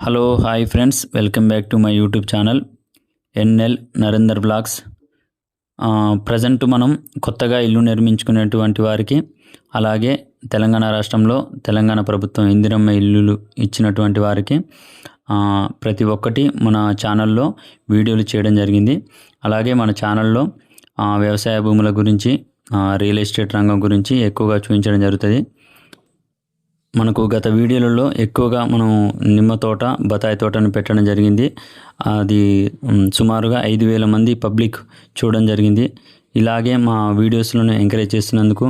Hello hi friends welcome back to my YouTube channel NL Narender vlogs present మనం కొత్తగా ఇల్లు నిర్మించుకునేటువంటి వారికి అలాగే తెలంగాణ రాష్ట్రంలో తెలంగాణ ప్రభుత్వం ఇందిరమ్మ ఇల్లులు ఇచ్చినటువంటి వారికి ప్రతి ఒక్కటి మన ఛానల్లో వీడియోలు చేయడం జరిగింది. అలాగే మన ఛానల్లో వ్యవసాయ భూముల గురించి రియల్ ఎస్టేట్ రంగం గురించి ఎక్కువగా చూపించడం జరుగుతుంది. మనకు గత వీడియోలలో ఎక్కువగా మనం నిమ్మ తోట బత్తాయి తోటను పెట్టడం జరిగింది. అది సుమారుగా ఐదు వేల మంది పబ్లిక్ చూడడం జరిగింది. ఇలాగే మా వీడియోస్లను ఎంకరేజ్ చేస్తున్నందుకు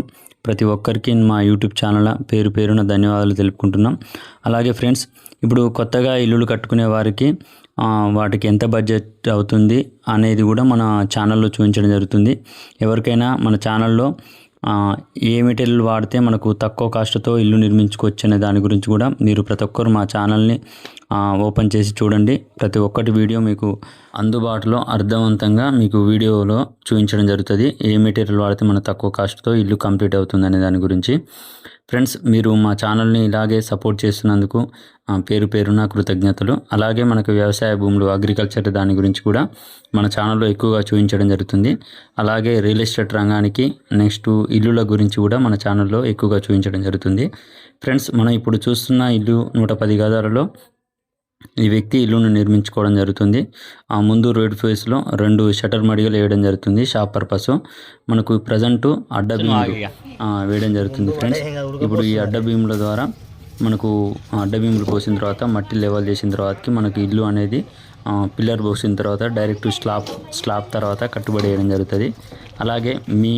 ప్రతి ఒక్కరికి మా యూట్యూబ్ ఛానల్ పేరు పేరున ధన్యవాదాలు తెలుపుకుంటున్నాం. అలాగే ఫ్రెండ్స్ ఇప్పుడు కొత్తగా ఇల్లులు కట్టుకునే వారికి వాటికి ఎంత బడ్జెట్ అవుతుంది అనేది కూడా మన ఛానల్లో చూపించడం జరుగుతుంది. ఎవరికైనా మన ఛానల్లో ఏ మెటీరియల్ వాడితే మనకు తక్కువ కాస్ట్తో ఇల్లు నిర్మించుకోవచ్చు అనే దాని గురించి కూడా మీరు ప్రతి ఒక్కరు మా ఛానల్ని ఓపెన్ చేసి చూడండి. ప్రతి ఒక్కటి వీడియో మీకు అందుబాటులో అర్థవంతంగా మీకు వీడియోలో చూపించడం జరుగుతుంది. ఏ మెటీరియల్ వాడితే మన తక్కువ కాస్ట్తో ఇల్లు కంప్లీట్ అవుతుందనే దాని గురించి. ఫ్రెండ్స్ మీరు మా ఛానల్ని ఇలాగే సపోర్ట్ చేస్తున్నందుకు ఆ, పేరు పేరున కృతజ్ఞతలు. అలాగే మనకు వ్యవసాయ భూములు అగ్రికల్చర్ దాని గురించి కూడా మన ఛానల్లో ఎక్కువగా చూపించడం జరుగుతుంది. అలాగే రియల్ ఎస్టేట్ రంగానికి నెక్స్ట్ ఇల్లుల గురించి కూడా మన ఛానల్లో ఎక్కువగా చూపించడం జరుగుతుంది. ఫ్రెండ్స్ మనం ఇప్పుడు చూస్తున్న ఇల్లు నూట పది గదాలలో ఈ వ్యక్తి ఇల్లును నిర్మించుకోవడం జరుగుతుంది. ఆ ముందు రోడ్ ఫేస్లో రెండు షటర్ మడిగలు వేయడం జరుగుతుంది. షాప్ పర్పస్ మనకు ప్రజెంట్ అడ్డ ఆ, వేయడం జరుగుతుంది ఫ్రెండ్స్. ఇప్పుడు ఈ అడ్డ భీముల ద్వారా మనకు అడ్డబీములు పోసిన తర్వాత మట్టి లెవెల్ చేసిన తర్వాతకి మనకు ఇల్లు అనేది పిల్లర్ పోసిన తర్వాత డైరెక్ట్ స్లాబ్ స్లాబ్ తర్వాత కట్టుబడి వేయడం జరుగుతుంది. అలాగే మీ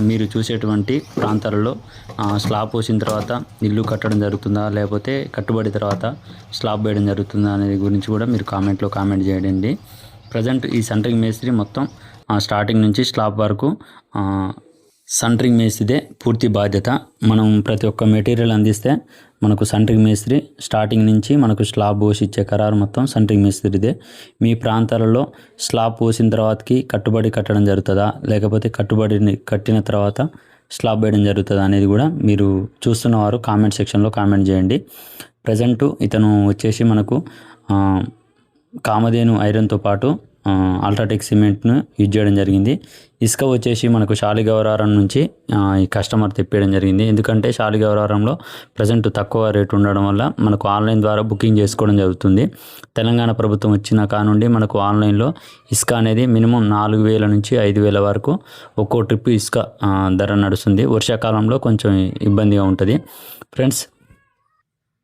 మీరు చూసేటువంటి ప్రాంతాలలో స్లాబ్ పోసిన తర్వాత ఇల్లు కట్టడం జరుగుతుందా? లేకపోతే కట్టుబడి తర్వాత స్లాబ్ వేయడం జరుగుతుందా అనేది గురించి కూడా మీరు కామెంట్లో కామెంట్ చేయండి. ప్రజెంట్ ఈ సెంటరింగ్ మేస్త్రి మొత్తం ఆ, స్టార్టింగ్ నుంచి స్లాబ్ వరకు సంట్రింగ్ సెంటరింగ్ మేస్త్రిదే పూర్తి బాధ్యత. మనం ప్రతి ఒక్క మెటీరియల్ అందిస్తే మనకు సంట్రింగ్ మేస్త్రి స్టార్టింగ్ నుంచి మనకు స్లాబ్ పోసి ఇచ్చే ఖరారు మొత్తం సంట్రింగ్ మేస్త్రిదే. మీ ప్రాంతాలలో స్లాబ్ పోసిన తర్వాతకి కట్టుబడి కట్టడం జరుగుతుందా? లేకపోతే కట్టుబడిని కట్టిన తర్వాత స్లాబ్ వేయడం జరుగుతుందా అనేది కూడా మీరు చూస్తున్నవారు కామెంట్ సెక్షన్లో కామెంట్ చేయండి. ప్రజెంటు ఇతను వచ్చేసి మనకు కామధేను ఐరన్తో పాటు అల్ట్రాటెక్ సిమెంట్ను యూజ్ చేయడం జరిగింది. ఇసుక వచ్చేసి మనకు శాలిగౌరారం నుంచి ఈ కస్టమర్ తెప్పియడం జరిగింది. ఎందుకంటే శాలిగౌరారంలో ప్రజెంట్ తక్కువ రేటు ఉండడం వల్ల మనకు ఆన్లైన్ ద్వారా బుకింగ్ చేసుకోవడం జరుగుతుంది. తెలంగాణ ప్రభుత్వం వచ్చిన కానుండి మనకు ఆన్లైన్లో ఇసుక అనేది మినిమం నాలుగు వేల నుంచి ఐదు వేల వరకు ఒక్కో ట్రిప్ ఇసుక ధర నడుస్తుంది. వర్షాకాలంలో కొంచెం ఇబ్బందిగా ఉంటుంది. ఫ్రెండ్స్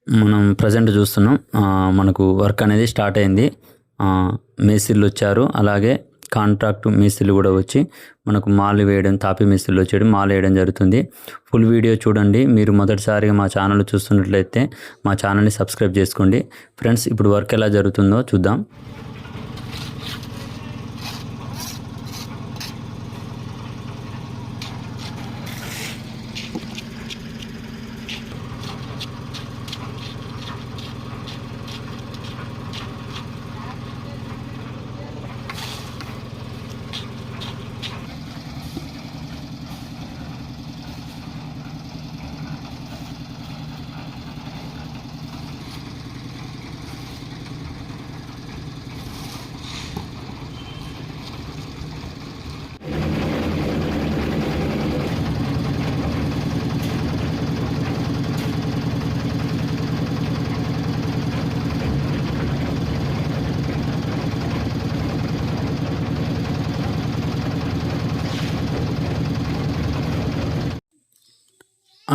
మనం ప్రజెంట్ చూస్తున్నాం మనకు వర్క్ అనేది స్టార్ట్ అయింది. ఆ, వచ్చారు అలాగే కాంట్రాక్ట్ మేస్త్రీలు కూడా వచ్చి మనకు మాలు వేయడం తాపి మేస్త్రీలు వచ్చేయడం మాలు వేయడం జరుగుతుంది. ఫుల్ వీడియో చూడండి. మీరు మొదటిసారిగా మా ఛానల్ చూస్తున్నట్లయితే మా ఛానల్ని సబ్స్క్రైబ్ చేసుకోండి. ఫ్రెండ్స్ ఇప్పుడు వర్క్ ఎలా జరుగుతుందో చూద్దాం.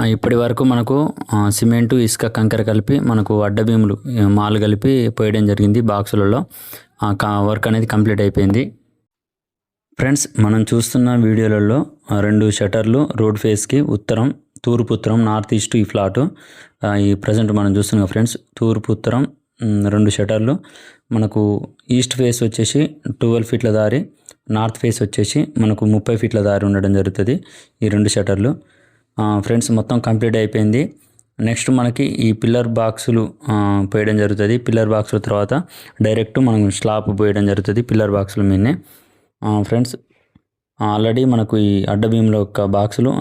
ఇప్పటి వరకు మనకు సిమెంటు ఇసుక కంకర కలిపి మనకు అడ్డబీములు మాలు కలిపి పోయడం జరిగింది బాక్సులలో. ఆ, కా- వర్క్ అనేది కంప్లీట్ అయిపోయింది. ఫ్రెండ్స్ మనం చూస్తున్న వీడియోలలో రెండు షటర్లు రోడ్ ఫేస్కి ఉత్తరం తూర్పు ఉత్తరం నార్త్ ఈస్ట్ ఈ ఫ్లాటు. ఈ ప్రజెంట్ మనం చూస్తున్నాం ఫ్రెండ్స్ తూర్పు ఉత్తరం రెండు షటర్లు. మనకు ఈస్ట్ ఫేస్ వచ్చేసి ట్వెల్వ్ ఫీట్ల దారి నార్త్ ఫేస్ వచ్చేసి మనకు ముప్పై ఫీట్ల దారి ఉండడం జరుగుతుంది ఈ రెండు షటర్లు. ఫ్రెండ్స్ మొత్తం కంప్లీట్ అయిపోయింది. నెక్స్ట్ మనకి ఈ పిల్లర్ బాక్సులు పోయడం జరుగుతుంది. పిల్లర్ బాక్సుల తర్వాత డైరెక్ట్ మనం స్లాబ్ పోయడం జరుగుతుంది పిల్లర్ బాక్సుల మీదనే. ఫ్రెండ్స్ ఆల్రెడీ మనకు ఈ అడ్డ భీముల యొక్క బాక్సులు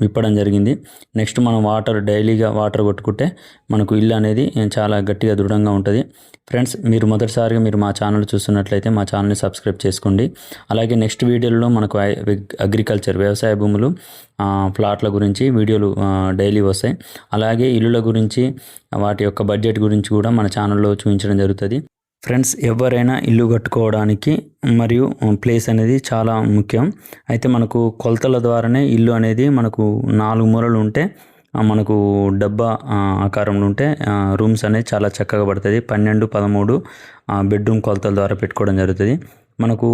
విప్పడం జరిగింది. నెక్స్ట్ మనం వాటర్ డైలీగా వాటర్ కొట్టుకుంటే మనకు ఇల్లు అనేది చాలా గట్టిగా దృఢంగా ఉంటుంది. ఫ్రెండ్స్ మీరు మొదటిసారిగా మీరు మా ఛానల్ చూస్తున్నట్లయితే మా ఛానల్ని సబ్స్క్రైబ్ చేసుకోండి. అలాగే నెక్స్ట్ వీడియోలో మనకు ఐ- అగ్రికల్చర్ వ్యవసాయ భూములు ప్లాట్ల గురించి వీడియోలు డైలీ వస్తాయి. అలాగే ఇల్లుల గురించి వాటి యొక్క బడ్జెట్ గురించి కూడా మన ఛానల్లో చూపించడం జరుగుతుంది. ఫ్రెండ్స్ ఎవరైనా ఇల్లు కట్టుకోవడానికి మరియు ప్లేస్ అనేది చాలా ముఖ్యం. అయితే మనకు కొలతల ద్వారానే ఇల్లు అనేది మనకు నాలుగు మూలలు ఉంటే మనకు డబ్బా ఆకారంలో ఉంటే రూమ్స్ అనేది చాలా చక్కగా పడుతుంది పన్నెండు పదమూడు బెడ్రూమ్ కొలతల ద్వారా పెట్టుకోవడం జరుగుతుంది. మనకు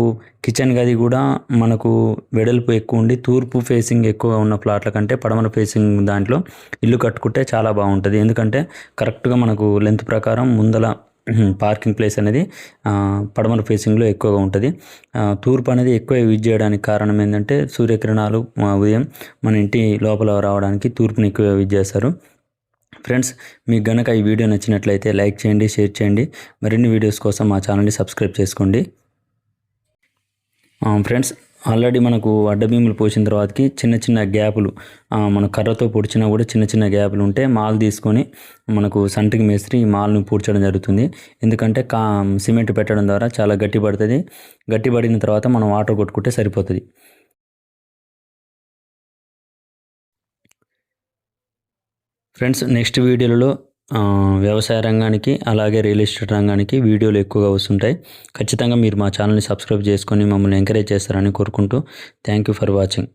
కిచెన్ గది కూడా మనకు వెడల్పు ఎక్కువ ఉండి తూర్పు ఫేసింగ్ ఎక్కువ ఉన్న ప్లాట్ల కంటే పడమర ఫేసింగ్ దాంట్లో ఇల్లు కట్టుకుంటే చాలా బాగుంటుంది. ఎందుకంటే కరెక్ట్గా మనకు లెంత్ ప్రకారం ముందల పార్కింగ్ ప్లేస్ అనేది పడమర ఫేసింగ్లో ఎక్కువగా ఉంటుంది. తూర్పు అనేది ఎక్కువ యూజ్ చేయడానికి కారణం ఏంటంటే సూర్యకిరణాలు ఉదయం మన ఇంటి లోపల రావడానికి తూర్పుని ఎక్కువ యూజ్ చేస్తారు. ఫ్రెండ్స్ మీకు గనక ఈ వీడియో నచ్చినట్లయితే లైక్ చేయండి షేర్ చేయండి. మరిన్ని వీడియోస్ కోసం మా ఛానల్ని సబ్స్క్రైబ్ చేసుకోండి. ఫ్రెండ్స్ ఆల్రెడీ మనకు అడ్డబీములు పోసిన తర్వాతకి చిన్న చిన్న గ్యాపులు మన కర్రతో పొడిచినా కూడా చిన్న చిన్న గ్యాపులు ఉంటే మాల్ తీసుకొని మనకు సంటికి మేస్త్రి ఈ మాల్ని పూడ్చడం జరుగుతుంది. ఎందుకంటే కా సిమెంట్ పెట్టడం ద్వారా చాలా గట్టి పడుతుంది. గట్టి పడిన తర్వాత మనం వాటర్ కొట్టుకుంటే సరిపోతుంది. ఫ్రెండ్స్ నెక్స్ట్ వీడియోలలో వ్యవసాయ రంగానికి అలాగే రియల్ ఎస్టేట్ రంగానికి వీడియోలు ఎక్కువగా వస్తుంటాయి. ఖచ్చితంగా మీరు మా ఛానల్ని సబ్స్క్రైబ్ చేసుకొని మమ్మల్ని ఎంకరేజ్ చేస్తారని కోరుకుంటూ థ్యాంక్ యూ ఫర్ వాచింగ్.